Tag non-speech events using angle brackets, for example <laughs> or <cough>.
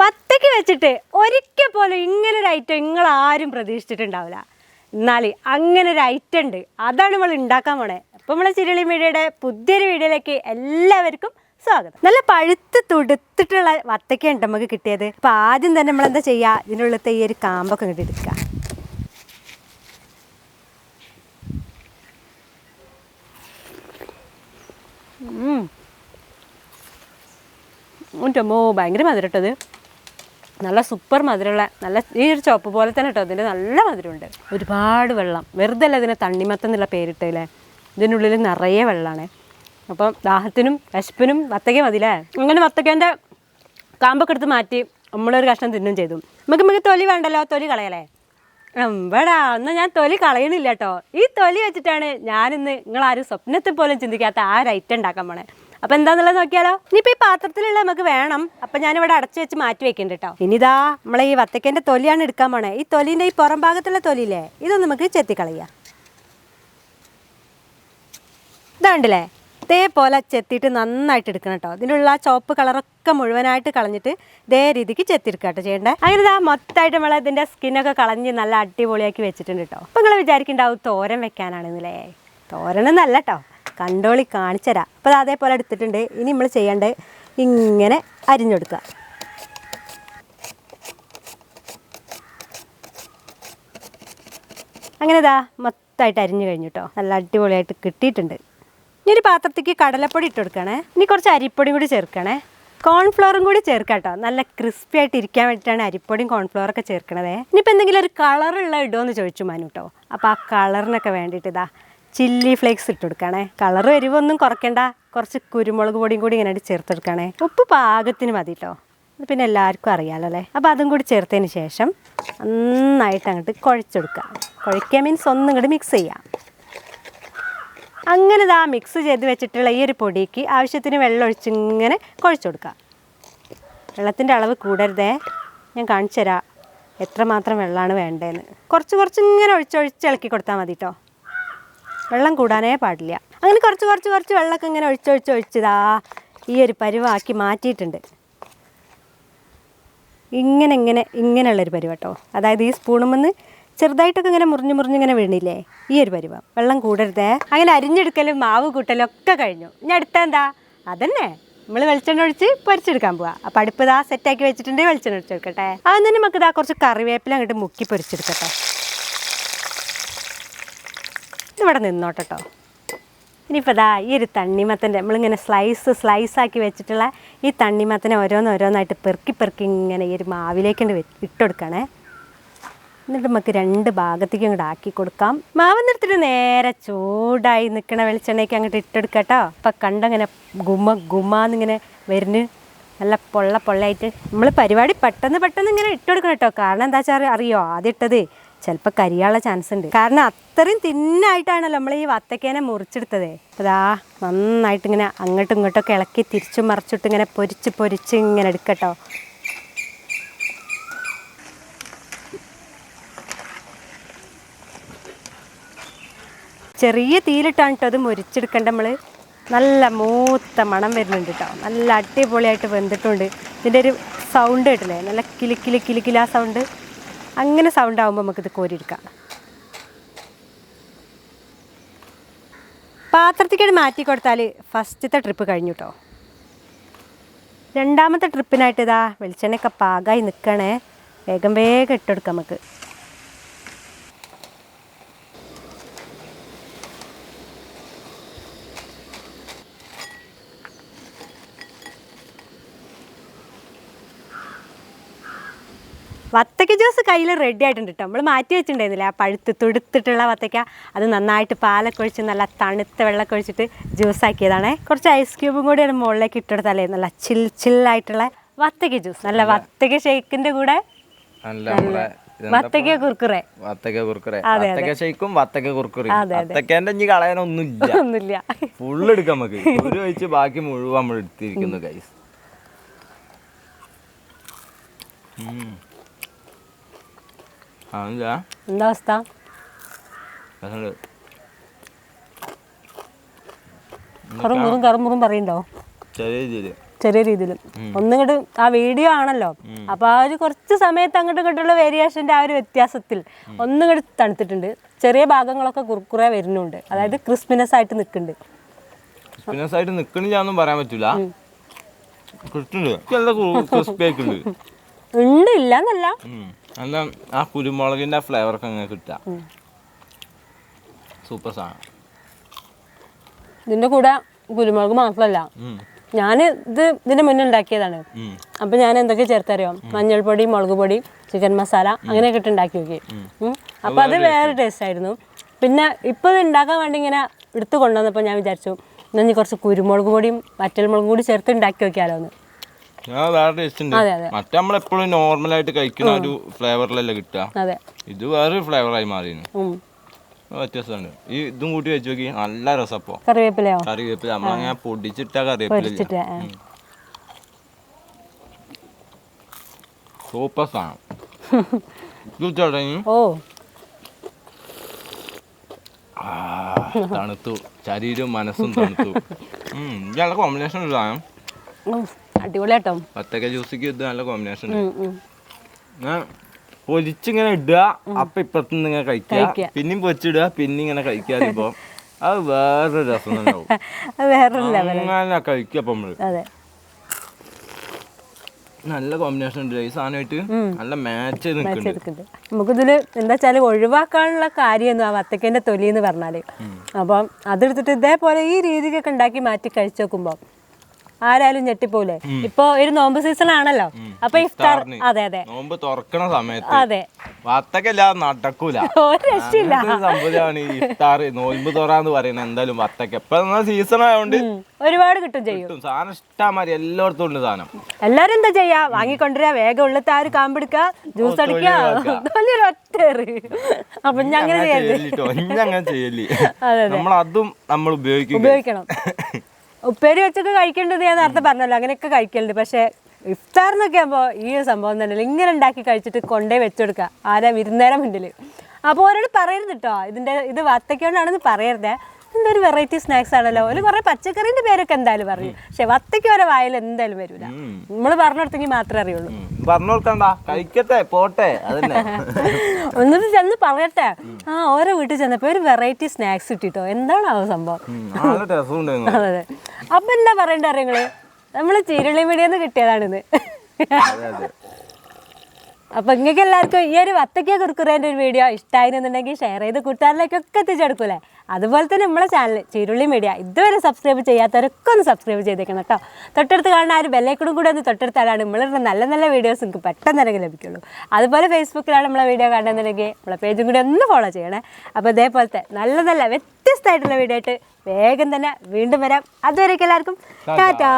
വത്തയ്ക്ക് വെച്ചിട്ട് ഒരിക്കൽ പോലും ഇങ്ങനെ ഒരു ഐറ്റം നിങ്ങൾ ആരും പ്രതീക്ഷിച്ചിട്ടുണ്ടാവില്ല. എന്നാൽ അങ്ങനെ ഒരു ഐറ്റം ഉണ്ട്. അതാണ് നമ്മൾ ഉണ്ടാക്കാൻ പോണേ. അപ്പം നമ്മളെ ചിരളി മീഡിയയുടെ പുതിയൊരു വീഡിയോയിലേക്ക് എല്ലാവർക്കും സ്വാഗതം. നല്ല പഴുത്ത് തുടുത്തിട്ടുള്ള വത്തയ്ക്കാണ് നമുക്ക് കിട്ടിയത്. അപ്പം ആദ്യം തന്നെ നമ്മൾ എന്താ ചെയ്യുക ഇതിനുള്ളത്തെ ഈ ഒരു കാമ്പൊക്കെ ഇങ്ങോട്ട് ഭയങ്കര മധുരട്ടത് നല്ല സൂപ്പർ മധുരമുള്ള നല്ല ഈ ഒരു ചോപ്പ് പോലെ തന്നെ കേട്ടോ അതിന്റെ നല്ല മധുരമുണ്ട്. ഒരുപാട് വെള്ളം. വെറുതെ അല്ല ഇതിനെ തണ്ണിമത്തം എന്നുള്ള പേരിട്ടല്ലേ ഇതിനുള്ളിൽ നിറയെ വെള്ളമാണ് അപ്പം ദാഹത്തിനും വിശപ്പിനും വത്തക്ക മതില്ലേ അങ്ങനെ വത്തക്കേന്റെ കാമ്പൊക്കെ എടുത്ത് മാറ്റി നമ്മളൊരു കഷ്ണം തിന്നും ചെയ്തു. നമുക്ക് നമുക്ക് തൊലി വേണ്ടല്ലോ? തൊലി കളയലേ എമ്പടാ എന്നാൽ ഞാൻ തൊലി കളയണില്ല കേട്ടോ ഈ തൊലി വെച്ചിട്ടാണ് ഞാനിന്ന് നിങ്ങളാരും സ്വപ്നത്തിൽ പോലും ചിന്തിക്കാത്ത ആ ഒരു ഐറ്റം ഉണ്ടാക്കാൻ പോണേ. അപ്പം എന്താന്നുള്ളത് നോക്കിയാലോ? ഇനിയിപ്പോൾ ഈ പാത്രത്തിലുള്ള നമുക്ക് വേണം. അപ്പൊ ഞാനിവിടെ അടച്ചു വെച്ച് മാറ്റി വെക്കുന്നുണ്ട് കേട്ടോ ഇനിതാ നമ്മളെ ഈ വത്തക്കേന്റെ തൊലിയാണ് എടുക്കാൻ പോണേ. ഈ തൊലിന്റെ ഈ പുറം ഭാഗത്തുള്ള തൊലിയില്ലേ? ഇതൊന്ന് നമുക്ക് ചെത്തിക്കളയാം. ഇതാണ്ടല്ലേ ഇതേപോലെ ചെത്തിയിട്ട് നന്നായിട്ട് എടുക്കണം കേട്ടോ ഇതിനുള്ള ആ ചോപ്പ് കളറൊക്കെ മുഴുവനായിട്ട് കളഞ്ഞിട്ട് ഇതേ രീതിക്ക് ചെത്തിയെടുക്കുക കേട്ടോ ചെയ്യേണ്ടത് അങ്ങനെ ഇതാ മൊത്തമായിട്ട് നമ്മൾ ഇതിന്റെ സ്കിന്നൊക്കെ കളഞ്ഞ് നല്ല അടിപൊളിയാക്കി വെച്ചിട്ടുണ്ട് കേട്ടോ അപ്പം നിങ്ങൾ വിചാരിക്കുന്നുണ്ടാവും തോരൻ വെക്കാനാണെന്നല്ലേ തോരനൊന്നല്ല കേട്ടോ കണ്ടോളി കാണിച്ചുതരാം അപ്പോൾ അത് അതേപോലെ എടുത്തിട്ടുണ്ട്. ഇനി നമ്മൾ ചെയ്യേണ്ടത് ഇങ്ങനെ അരിഞ്ഞെടുക്കുക. അങ്ങനെ ഇതാ മൊത്തമായിട്ട് അരിഞ്ഞു കഴിഞ്ഞു കേട്ടോ നല്ല അടിപൊളിയായിട്ട് കിട്ടിയിട്ടുണ്ട്. ഇനി ഒരു പാത്രത്തേക്ക് കടലപ്പൊടി ഇട്ട് കൊടുക്കണേ. ഇനി കുറച്ച് അരിപ്പൊടിയും കൂടി ചേർക്കണേ. കോൺഫ്ലോറും കൂടി ചേർക്കാം കേട്ടോ നല്ല ക്രിസ്പി ആയിട്ട് ഇരിക്കാൻ വേണ്ടിയിട്ടാണ് അരിപ്പൊടിയും കോൺഫ്ലോറൊക്കെ ചേർക്കണതേ. ഇനിയിപ്പോൾ എന്തെങ്കിലും ഒരു കളറുള്ള ഇടുമോ എന്ന് ചോദിച്ചു മനു കേട്ടോ അപ്പോൾ ആ കളറിനൊക്കെ വേണ്ടിയിട്ട് ഇതാ ചില്ലി ഫ്ലേക്സ് ഇട്ട് കൊടുക്കണേ. കളർ എരിവൊന്നും കുറയ്ക്കണ്ട. കുറച്ച് കുരുമുളക് പൊടിയും കൂടി ഇങ്ങനെ ചേർത്തെടുക്കണേ ഉപ്പ് പാകത്തിന് മതി കേട്ടോ പിന്നെ എല്ലാവർക്കും അറിയാലോ അല്ലേ? അപ്പോൾ അതും കൂടി ചേർത്തതിന് ശേഷം നന്നായിട്ട് അങ്ങോട്ട് കുഴച്ചെടുക്കുക. കുഴയ്ക്കുക മീൻസ് ഒന്നും ഇങ്ങോട്ട് മിക്സ് ചെയ്യാം. അങ്ങനെ ഇതാ മിക്സ് ചെയ്ത് വെച്ചിട്ടുള്ള ഈ ഒരു പൊടിക്ക് ആവശ്യത്തിന് വെള്ളം ഒഴിച്ച് ഇങ്ങനെ കുഴച്ചെടുക്കുക വെള്ളത്തിന്റെ അളവ് കൂടരുതേ. ഞാൻ കാണിച്ചു തരാം എത്രമാത്രം വെള്ളമാണ് വേണ്ടതെന്ന് കുറച്ച് കുറച്ച് ഇങ്ങനെ ഒഴിച്ചൊഴിച്ച് ഇളക്കി കൊടുത്താൽ മതി കേട്ടോ വെള്ളം കൂടാനേ പാടില്ല. അങ്ങനെ കുറച്ച് കുറച്ച് കുറച്ച് വെള്ളമൊക്കെ ഇങ്ങനെ ഒഴിച്ചൊഴിച്ച് ഒഴിച്ചതാ ഈ ഒരു പരുവാക്കി മാറ്റിയിട്ടുണ്ട്. ഇങ്ങനെ ഇങ്ങനെ ഇങ്ങനെയുള്ളൊരു പരുവ കേട്ടോ അതായത് ഈ സ്പൂണും വന്ന് ചെറുതായിട്ടൊക്കെ ഇങ്ങനെ മുറിഞ്ഞ് മുറിഞ്ഞ് ഇങ്ങനെ വീണില്ലേ? ഈ ഒരു പരുവം. വെള്ളം കൂടരുതേ. അങ്ങനെ അരിഞ്ഞെടുക്കലും മാവ് കൂട്ടലും ഒക്കെ കഴിഞ്ഞു. ഇനി അടുത്ത എന്താ? അതന്നെ. നമ്മൾ വെളിച്ചെണ്ണ ഒഴിച്ച് പൊരിച്ചെടുക്കാൻ പോവാ. അപ്പം അടുപ്പ് ഇതാ സെറ്റാക്കി വെച്ചിട്ടുണ്ടെങ്കിൽ വെളിച്ചെണ്ണ ഒഴിച്ചെടുക്കട്ടെ അത് തന്നെ നമുക്ക് ഇതാ കുറച്ച് കറിവേപ്പില അങ്ങോട്ട് മുക്കി പൊരിച്ചെടുക്കട്ടെ. ഇവിടെ നിന്നോട്ടോ ഇനിയിപ്പോൾ ദാ ഈ ഒരു തണ്ണിമത്തന്റെ നമ്മളിങ്ങനെ സ്ലൈസ് സ്ലൈസ് ആക്കി വെച്ചിട്ടുള്ള ഈ തണ്ണിമത്തനെ ഓരോന്നോരോന്നായിട്ട് പെറുക്കി പെറുക്കി ഇങ്ങനെ ഈ ഒരു മാവിലേക്ക് ഇട്ടുകൊടുക്കണേ എന്നിട്ട് നമുക്ക് രണ്ട് ഭാഗത്തേക്ക് അങ്ങോട്ട് ആക്കി കൊടുക്കാം. മാവ് നിർത്തിട്ട് നേരെ ചൂടായി നിൽക്കണ വെളിച്ചെണ്ണയ്ക്ക് അങ്ങോട്ട് ഇട്ടെടുക്കട്ടോ. അപ്പം കണ്ടങ്ങനെ ഗുമ ഗുമാന്നിങ്ങനെ വരുന്നു നല്ല പൊള്ള പൊള്ളയായിട്ട് നമ്മൾ പരിപാടി പെട്ടെന്ന് പെട്ടെന്ന് ഇങ്ങനെ ഇട്ടുകൊടുക്കണം കേട്ടോ കാരണം എന്താ വെച്ചാൽ അറിയോ? ആദ്യം ഇട്ടത് ചിലപ്പോൾ കരിയാനുള്ള ചാൻസ് ഉണ്ട് കാരണം അത്രയും തിന്നായിട്ടാണല്ലോ നമ്മൾ ഈ വത്തക്കേനെ മുറിച്ചെടുത്തത്. അതാ നന്നായിട്ട് ഇങ്ങനെ അങ്ങോട്ടും ഇങ്ങോട്ടൊക്കെ ഇളക്കി തിരിച്ചു മറിച്ചിട്ട് ഇങ്ങനെ പൊരിച്ച് പൊരിച്ച് ഇങ്ങനെ എടുക്കട്ടോ. ചെറിയ തീയിലിട്ടാണ് കേട്ടോ അത് മുരിച്ചെടുക്കേണ്ട നമ്മൾ നല്ല മൂത്ത മണം വരുന്നുണ്ട് കേട്ടോ നല്ല അടിപൊളിയായിട്ട് വെന്തിട്ടുണ്ട്. ഇതിന്റെ ഒരു സൗണ്ട് കേട്ടില്ലേ? നല്ല കിലി കിലി സൗണ്ട് അങ്ങനെ സൗണ്ട് ആകുമ്പോൾ നമുക്കിത് കോരിയെടുക്കാം. പാത്രത്തേക്കാണ് മാറ്റി കൊടുത്താൽ ഫസ്റ്റത്തെ ട്രിപ്പ് കഴിഞ്ഞു കേട്ടോ രണ്ടാമത്തെ ട്രിപ്പിനായിട്ട് ഇതാ വെളിച്ചെണ്ണയൊക്കെ പാകമായി നിൽക്കണേ വേഗം വേഗം ഇട്ടെടുക്കാം നമുക്ക് വത്തക്ക ജ്യൂസ് കയ്യിൽ റെഡി ആയിട്ടുണ്ട് കേട്ടോ നമ്മൾ മാറ്റി വെച്ചിട്ടുണ്ടായിരുന്നില്ല? ആ പഴുത്ത് തുടുത്തിട്ടുള്ള വത്തയ്ക്ക അത് നന്നായിട്ട് പാലൊക്കെ ഒഴിച്ച് നല്ല തണുത്ത വെള്ളമൊക്കെ ഒഴിച്ചിട്ട് ജ്യൂസ് ആക്കിയതാണേ. കുറച്ച് ഐസ് ക്യൂബും കൂടി മുകളിലേക്ക് ഇട്ടെടുത്താലേ നല്ല ചിൽ ചില്ലായിട്ടുള്ള വത്തയ്ക്ക ജ്യൂസ് നല്ല വത്തയ്ക്ക ഷേക്കിന്റെ കൂടെ വത്തക്ക കുറുക്കുറേ. വത്തക്ക കുറുക്കുറെ. വത്തക്ക ഷെയ്ക്കും വത്തക്ക കുറുക്കുറി. വത്തക്കേന്റെ ഇനി കളയാനൊന്നുമില്ല. ഒന്നുമില്ല. ഫുള്ള് എടുക്കാം നമുക്ക്. ഒരു ഒഴിച്ച് ബാക്കി മുഴുവൻ നമ്മൾ എടുത്തിരിക്കുന്നു ഗൈസ് എന്താ അവസ്ഥ കറുമുറും കറുമുറും പറയണ്ടോ ചെറിയ രീതിയിൽ. ചെറിയ രീതിയിൽ. ഒന്നിങ്ങോട്ട് ആ വീഡിയോ ആണല്ലോ. അപ്പൊ ആ ഒരു കുറച്ച് സമയത്ത് അങ്ങോട്ട് ഇങ്ങോട്ടുള്ള വേരിയേഷന്റെ ആ ഒരു വ്യത്യാസത്തിൽ ഒന്നിങ്ങോട്ട് തണുത്തിട്ടുണ്ട്. ചെറിയ ഭാഗങ്ങളൊക്കെ കുറുക്കുറെ വരുന്നുണ്ട്. അതായത് ക്രിസ്പിനെസ് ആയിട്ട് നിൽക്കുന്നുണ്ട്. ക്രിസ്പിനെസ് ആയിട്ട് നിക്കണില്ലാന്നും പറയാൻ പറ്റൂല. <laughs> ഉണ്ട് ഇല്ല എന്നല്ല. നല്ല ആ കുരുമുളകിന്റെ ഫ്ലേവർ ഒക്കെ അങ്ങനെ കിട്ടാ സൂപ്പർ സാധനം. ഇതിന്റെ കൂടെ കുരുമുളക് മാത്രമല്ല ഞാൻ ഇത് ഇതിന്റെ മുന്നേ ഉണ്ടാക്കിയതാണ്. അപ്പൊ ഞാൻ എന്തൊക്കെ ചേർത്തറിയോ? മഞ്ഞൾപ്പൊടി മുളക് പൊടി ചിക്കൻ മസാല അങ്ങനെയൊക്കെ ഇട്ട് ഉണ്ടാക്കി നോക്കി. അപ്പൊ അത് വേറെ ടേസ്റ്റ് ആയിരുന്നു. പിന്നെ ഇപ്പൊ ഇത് ഉണ്ടാക്കാൻ വേണ്ടി ഇങ്ങനെ എടുത്തു കൊണ്ടുവന്നപ്പോൾ ഞാൻ വിചാരിച്ചു എന്നാൽ കുറച്ച് കുരുമുളക് പൊടിയും വറ്റൽമുളകും കൂടി ചേർത്ത് ഉണ്ടാക്കി നോക്കിയാലോ എന്ന് മറ്റേ നമ്മളെപ്പോഴും നോർമലായിട്ട് കഴിക്കുന്ന ഒരു ഫ്ലേവറിലല്ലേ കിട്ടുക? ഇത് വേറൊരു ഫ്ലേവറായി മാറിയിരുന്നു. വ്യത്യാസമുണ്ട്. ഈ ഇതും കൂട്ടി വെച്ച് നോക്കി നല്ല രസപ്പോ കറിവേപ്പിലയോ? കറിവേപ്പില. നമ്മളങ്ങനെ പൊടിച്ചിട്ട കറിവേപ്പില. സൂപ്പർ സാധനം. <laughs> ഓ. തണുത്തു. ശരീരവും മനസ്സും തണുത്തു. ഇയാളുടെ കോമ്പിനേഷൻ ഒരു സാധനം. അടിപൊളിയാട്ടോ. വത്തക്ക ജ്യൂസിക്ക് ഇത് നല്ല കോമ്പിനേഷൻ പൊരിച്ചിങ്ങനെ ഇടുക അപ്പൊ ഇപ്പത്തുനിന്ന് ഇങ്ങനെ കഴിക്കുക. പിന്നെയും പൊച്ചിടുക പിന്നെ ഇങ്ങനെ കഴിക്കാതിപ്പോ അത് വേറെ രസം തന്നെ <laughs> നമ്മൾ. നല്ല കോമ്പിനേഷൻ ഉണ്ട്. ഈ സാധനമായിട്ട് നല്ല മാച്ച് ചെയ്ത് നിൽക്കുന്നുണ്ട്. നമുക്കിതിൽ എന്താ വെച്ചാൽ ഒഴിവാക്കാനുള്ള കാര്യമൊന്നും ആ വത്തക്കേന്റെ തൊലി എന്ന് പറഞ്ഞാൽ അപ്പം അതെടുത്തിട്ട് ഇതേപോലെ ഈ രീതിക്കൊക്കെ ഉണ്ടാക്കി മാറ്റി കഴിച്ചു നോക്കുമ്പോൾ ആരായാലും ഞെട്ടിപ്പോലെ ഇപ്പൊ ഒരു നോമ്പ് സീസൺ ആണല്ലോ. അപ്പൊ ഇഫ്താർ അതെ അതെ. നോമ്പ് തുറക്കണ സമയത്ത് അതെ. വത്തക്കല്ലാതെ നടക്കൂല. <laughs> രക്ഷയില്ല. സംഭവമാണ് ഇഫ്താർ നോമ്പ് തുറന്ന് പറയുന്നത്. എന്തായാലും വത്തക്ക. ഇപ്പൊ സീസൺ ആയതുകൊണ്ട്. ഒരുപാട് കിട്ടും ചെയ്യും. സാധനം ഇഷ്ടമാതിരി എല്ലായിടത്തും ഉണ്ട് സാധനം. എല്ലാരും എന്താ ചെയ്യാ? വാങ്ങിക്കൊണ്ടുവരാ. വേഗം ഉള്ളത്തെ ആ ഒരു കാമ്പെടുക്കുക ജ്യൂസ് അടിക്കുക അപ്പൊ ചെയ്യല്ലിട്ടോ ചെയ്യല്ലേ അതെ, നമ്മൾ അതും നമ്മൾ ഉപയോഗിക്കും ഉപയോഗിക്കണം. <laughs> ഉപ്പേരി വെച്ചൊക്കെ കഴിക്കേണ്ടത് ഞാൻ നേരത്തെ പറഞ്ഞല്ലോ അങ്ങനെയൊക്കെ കഴിക്കലുണ്ട്. പക്ഷേ ഇഫ്താറിനൊക്കെ ആകുമ്പോൾ ഈ ഒരു സംഭവം തന്നെ ഇങ്ങനെ ഉണ്ടാക്കി കഴിച്ചിട്ട് കൊണ്ടേ വെച്ചെടുക്കുക. ആരാ വിരുന്നേരം മുന്നിൽ അപ്പോൾ ഒരാൾ പറയരുത് കേട്ടോ ഇതിന്റെ ഇത് വത്തയ്ക്കൊണ്ടാണെന്ന് പറയരുതേ. എന്തൊരു വെറൈറ്റി സ്നാക്സ് ആണല്ലോ. ഒരു കുറേ പച്ചക്കറീന്റെ പേരൊക്കെ എന്തായാലും പറയും. പക്ഷെ വത്തയ്ക്ക് ഓരോ വായിൽ എന്തായാലും വരില്ല നമ്മൾ പറഞ്ഞെടുത്തെങ്കിൽ മാത്രമേ അറിയുള്ളൂ. പറഞ്ഞു കൊടുക്കണ്ട. കഴിക്കട്ടെ പോട്ടെ <laughs> ഒന്നിട്ട് ചെന്ന് പറയട്ടെ. ആ ഓരോ വീട്ടിൽ ചെന്നപ്പോൾ ഒരു വെറൈറ്റി സ്നാക്സ് കിട്ടിട്ടോ. എന്താണ് ആ സംഭവം <laughs> അതെ. അപ്പൊ എന്താ പറയണ്ട അറിയങ്ങൾ? നമ്മൾ ചീരുള്ളി മീഡിയെന്ന് അതെ അപ്പൊ നിങ്ങൾക്ക് എല്ലാവർക്കും ഈ ഒരു വത്തക്ക കുറുക്കുറേന്റെ ഒരു വീഡിയോ ഇഷ്ടമായിരുന്നുണ്ടെങ്കിൽ ഷെയർ ചെയ്ത് കൂട്ടുകാരിലേക്കൊക്കെ എത്തിച്ചെടുക്കൂലേ അതുപോലെ തന്നെ നമ്മളെ ചാനൽ ചീരുള്ളി മീഡിയ ഇതുവരെ സബ്സ്ക്രൈബ് ചെയ്യാത്തവരൊക്കെ ഒന്ന് സബ്സ്ക്രൈബ് ചെയ്തേക്കണം കേട്ടോ. തൊട്ടടുത്ത് കാണുന്ന ആ ഒരു ബെല്ലൈക്കണും കൂടെ ഒന്ന് തൊട്ടടുത്താലാണ് നമ്മളിരുന്ന നല്ല നല്ല വീഡിയോസ് നിങ്ങൾക്ക് പെട്ടെന്ന് തന്നെ ലഭിക്കുള്ളൂ. അതുപോലെ ഫേസ്ബുക്കിലാണ് നമ്മളെ വീഡിയോ കാണുന്നുണ്ടെങ്കിൽ നമ്മളെ പേജും കൂടി ഒന്ന് ഫോളോ ചെയ്യണേ. അപ്പോൾ ഇതേപോലത്തെ നല്ല നല്ല വ്യത്യസ്തമായിട്ടുള്ള വീഡിയോ ആയിട്ട് വേഗം തന്നെ വീണ്ടും വരാം. അതുവരേക്കും എല്ലാവർക്കും ടാറ്റാ.